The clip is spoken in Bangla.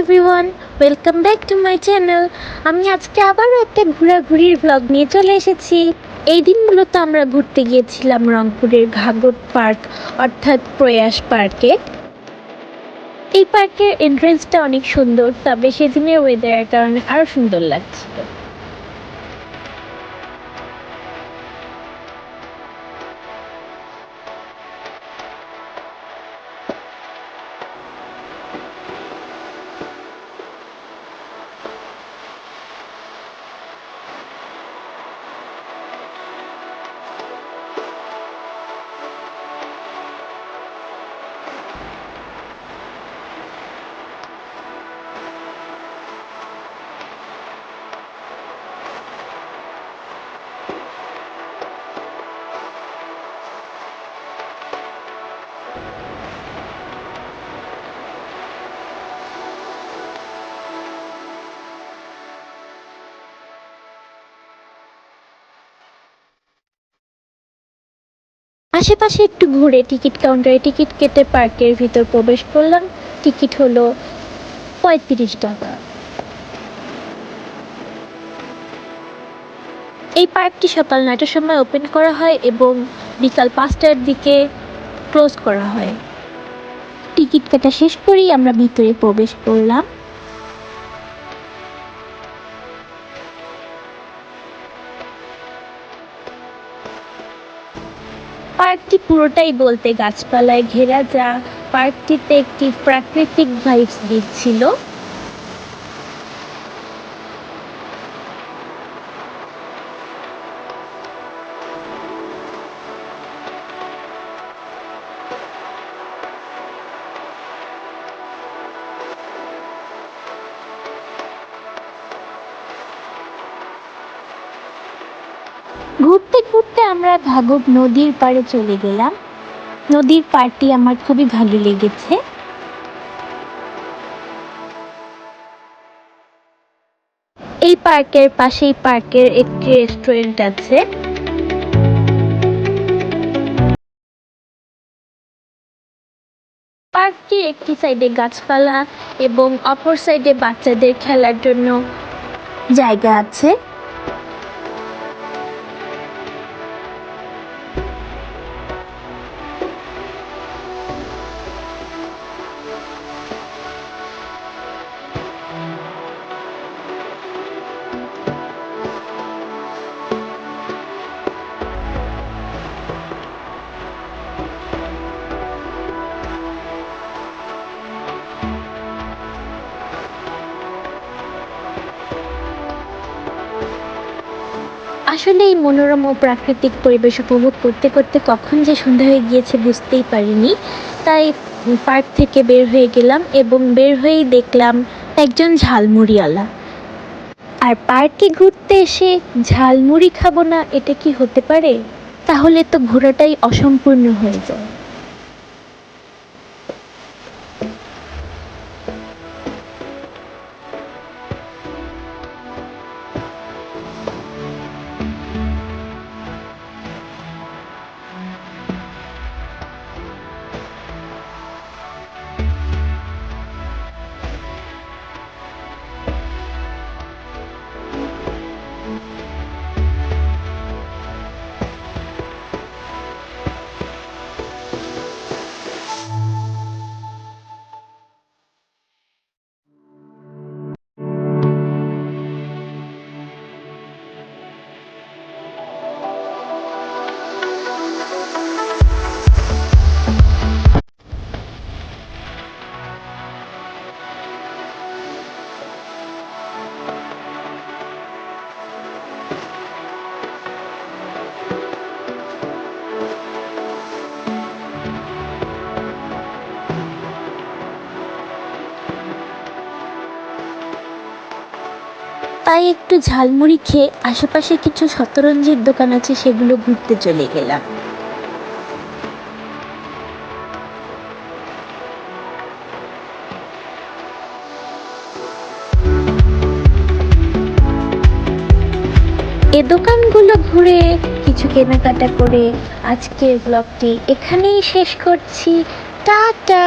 Everyone welcome back to my channel আমি আজকে আবারও একটা ঘোরাঘুরির ব্লগ নিয়ে চলে এসেছি। এই দিন মূলত আমরা ঘুরতে গিয়েছিলাম রংপুরের ঘাগর পার্ক, অর্থাৎ প্রয়াস পার্কে। এই পার্কের এন্ট্রেন্সটা অনেক সুন্দর, তবে সেদিনের ওয়েদারের কারণে আরও সুন্দর লাগছিল। আশেপাশে একটু ঘুরে টিকিট কাউন্টারে টিকিট কেটে পার্কের ভিতর প্রবেশ করলাম। টিকিট হলো পঁয়ত্রিশ টাকা। এই পার্কটি সকাল নয়টার সময় ওপেন করা হয় এবং বিকাল পাঁচটার দিকে ক্লোজ করা হয়। টিকিট কাটা শেষ করেই আমরা ভিতরে প্রবেশ করলাম। পার্কটি পুরোটাই বলতে গাছপালায় ঘেরা যা পার্কটিতে একটি প্রাকৃতিক ভাইবস দিচ্ছিল। ঘুরতে আমরা ঘাগর নদীর পাড়ে চলে গেলাম। নদীর পাড়টি আমার খুবই ভালো লেগেছে। এই পার্কের পাশেই পার্কের একটি রেস্টুরেন্ট আছে। পার্কটির একটি সাইডে গাছপালা এবং অপর সাইডে বাচ্চাদের খেলার জন্য জায়গা আছে। আসলে এই মনোরম ও প্রাকৃতিক পরিবেশ উপভোগ করতে করতে কখন যে সন্ধ্যা হয়ে গিয়েছে বুঝতেই পারিনি। তাই পার্ক থেকে বের হয়ে গেলাম এবং বের হয়েই দেখলাম একজন ঝালমুড়িওয়ালা। আর পার্কে ঘুরতে এসে ঝালমুড়ি খাব না, এটা কি হতে পারে? তাহলে তো ঘোরাটাই অসম্পূর্ণ হয়ে যায়। তাই একটু ঝালমুড়ি খেয়ে আশেপাশে কিছু শতরঞ্জির দোকান আছে, সেগুলো ঘুরতে চলে গেলাম। এ দোকানগুলো ঘুরে কিছু কেনাকাটা করে আজকের ব্লগটি এখানেই শেষ করছি। টাটা!